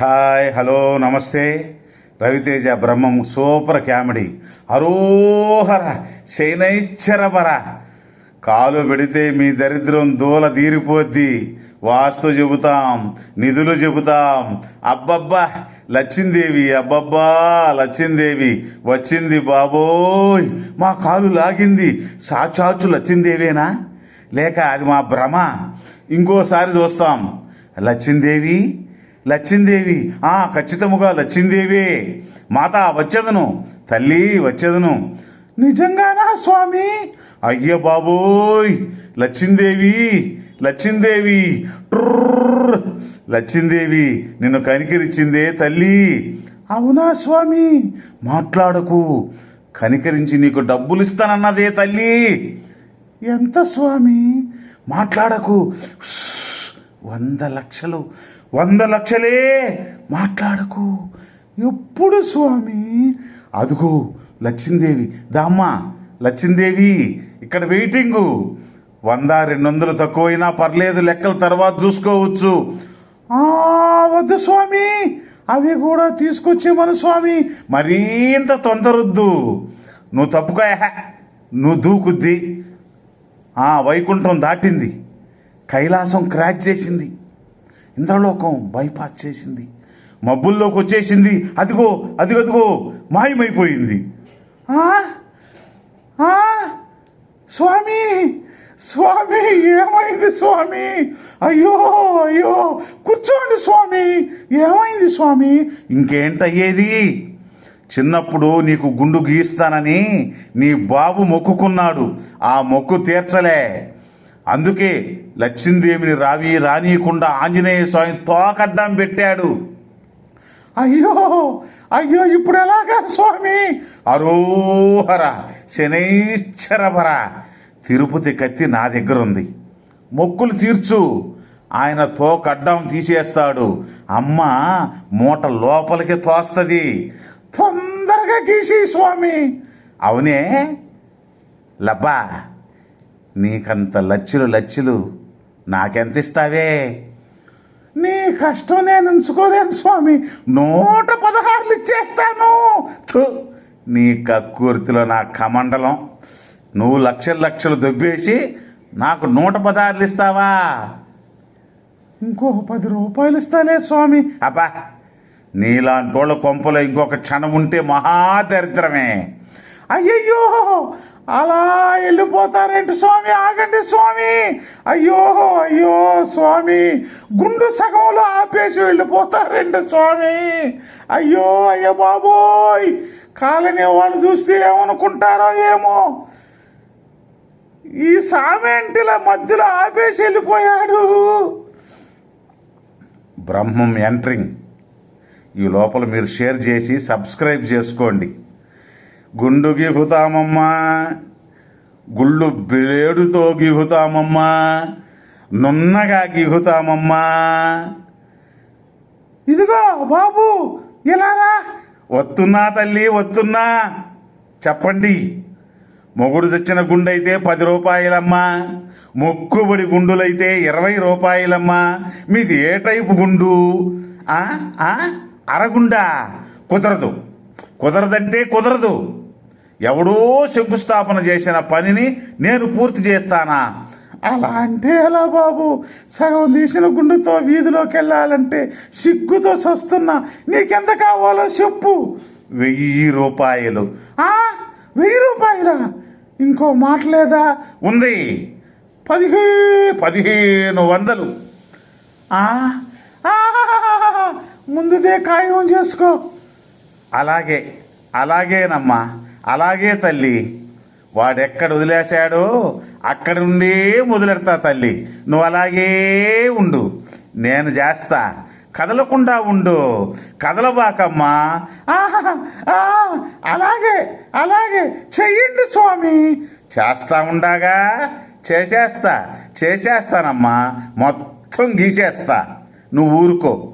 Hi hello నమస్తే. Raviteja Brahmam super comedy. హరోహర శైనైశ్చరపర కాలు పెడితే మీ దరిద్రం దూల తీరిపోద్ది. వాస్తు చెబుతాం నిధులు చెబుతాం. అబ్బబ్బా లచ్చిందేవి అబ్బబ్బా లచ్చిందేవి. వచ్చింది బాబోయ్ మా కాలు లాగింది. సాక్షాచు లచ్చిందేవేనా? లేక అది మా భ్రమ. ఇంకోసారి చూస్తాం. లచ్చిందేవి లచ్చిందేవి. ఆ ఖచ్చితముగా లచ్చిందేవే. మాత వచ్చేదను తల్లి వచ్చేదను. నిజంగానా స్వామి? అయ్య బాబోయ్ లచ్చిందేవి లచ్చిందేవి. ట్రుర్ర్. లచ్చిందేవి నిన్ను కనికరించిందే తల్లి. అవునా స్వామి? మాట్లాడకు. కనికరించి నీకు డబ్బులు ఇస్తానన్నదే తల్లి. ఎంత స్వామి? మాట్లాడకు. వంద లక్షలు. వంద లక్షలే మాట్లాడకు. ఎప్పుడు స్వామి? అదుగో లచ్చిందేవి. దామ్మా లచ్చిందేవి ఇక్కడ వెయిటింగు. వంద రెండు వందలు తక్కువైనా పర్లేదు లెక్కల తర్వాత చూసుకోవచ్చు. వద్దు స్వామి. అవి కూడా తీసుకొచ్చేమను స్వామి. మరింత తొందరొద్దు. నువ్వు తప్పుకో నువ్వు దూకుద్ది. ఆ వైకుంఠం దాటింది. కైలాసం క్రాచ్ చేసింది. ఇంద్రలోకం బైపాస్ చేసింది. మబ్బుల్లోకి వచ్చేసింది. అదిగో అదిగో అదిగో మాయమైపోయింది. ఆ? ఆ? స్వామి స్వామి ఏమైంది స్వామి? అయ్యో అయ్యో కూర్చోండి స్వామి. ఏమైంది స్వామి? ఇంకేంటయ్యేది? చిన్నప్పుడు నీకు గుండు గీస్తానని నీ బాబు మొక్కుకున్నాడు. ఆ మొక్కు తీర్చలే. అందుకే లక్ష్మీదేవిని రావి రానియకుండా ఆంజనేయ స్వామి తోకడ్డం పెట్టాడు. అయ్యో అయ్యో ఇప్పుడు ఎలాగా స్వామి? అరోహర శనైశ్చరభర తిరుపతి కత్తి నా దగ్గర ఉంది. మొక్కులు తీర్చు. ఆయన తోకడ్డం తీసేస్తాడు. అమ్మ మూట లోపలికి తోస్తుంది. తొందరగా గీసి స్వామి. అవునే? లబ్బా నీకంత లచ్చులు లచ్చులు నాకెంత ఇస్తావే నీ కష్టం నేను ఉంచుకోలేను స్వామి. నూట పదహారులు ఇచ్చేస్తాను. నీ కక్కుర్తిలో నా కమండలం. నువ్వు లక్షలు లక్షలు దొబ్బేసి నాకు నూట పదహారులు ఇస్తావా? ఇంకో పది రూపాయలు ఇస్తాలే స్వామి. అబ్బా నీలాంటోళ్ళ కొంపలో ఇంకొక క్షణం ఉంటే మహాదరిద్రమే అయ్యయ్యో అలా వెళ్ళిపోతారేంటి స్వామి? ఆగండి స్వామి. అయ్యో అయ్యో స్వామి. గుండు సగంలో ఆపేసి వెళ్ళిపోతారండి స్వామి? అయ్యో అయ్యో బాబోయ్. కాలనీ వాళ్ళు చూస్తే ఏమనుకుంటారో ఏమో. ఈ సామేంటిల మధ్యలో ఆపేసి వెళ్ళిపోయాడు. బ్రహ్మం ఎంట్రింగ్. ఈ లోపల మీరు షేర్ చేసి సబ్స్క్రైబ్ చేసుకోండి. గుండు గీకుతామమ్మా గుళ్ళు బ్లేడుతో గీకుతామమ్మా నున్నగా గీకుతామమ్మా ఇదిగో బాబు ఇలా రా. వస్తున్నా తల్లి వస్తున్నా చెప్పండి. మొగుడు తెచ్చిన గుండైతే పది రూపాయలమ్మా. మొక్కుబడి గుండులైతే ఇరవై రూపాయలమ్మా. మీది ఏ టైపు గుండు? ఆ? అరగుండా. కుదరదు. కుదరదంటే కుదరదు. ఎవడో శంకుస్థాపన చేసిన పనిని నేను పూర్తి చేస్తానా? అలా అంటే ఎలా బాబు? సగం తీసిన గుండుతో వీధిలోకి వెళ్ళాలంటే సిగ్గుతో సస్తున్నా. నీకెంత కావాలో చెప్పు. వెయ్యి రూపాయలు. ఆ? వెయ్యి రూపాయలా? ఇంకో మాట లేదా? ఉంది. పదిహే పదిహేను వందలు. ముందుదే ఖాయం చేసుకో. అలాగే అలాగేనమ్మా. అలాగే తల్లి వాడెక్కడ వదిలేశాడో అక్కడ నుండి మొదలెడతా తల్లి. నువ్వు అలాగే ఉండు. నేను చేస్తా కదలకుండా ఉండు. కదలబాకమ్మా. ఆహా, ఆ, అలాగే అలాగే చెయ్యండి స్వామి. చేస్తా ఉండగా? చేసేస్తా. చేసేస్తానమ్మా. మొత్తం గీసేస్తా. నువ్వు ఊరుకో.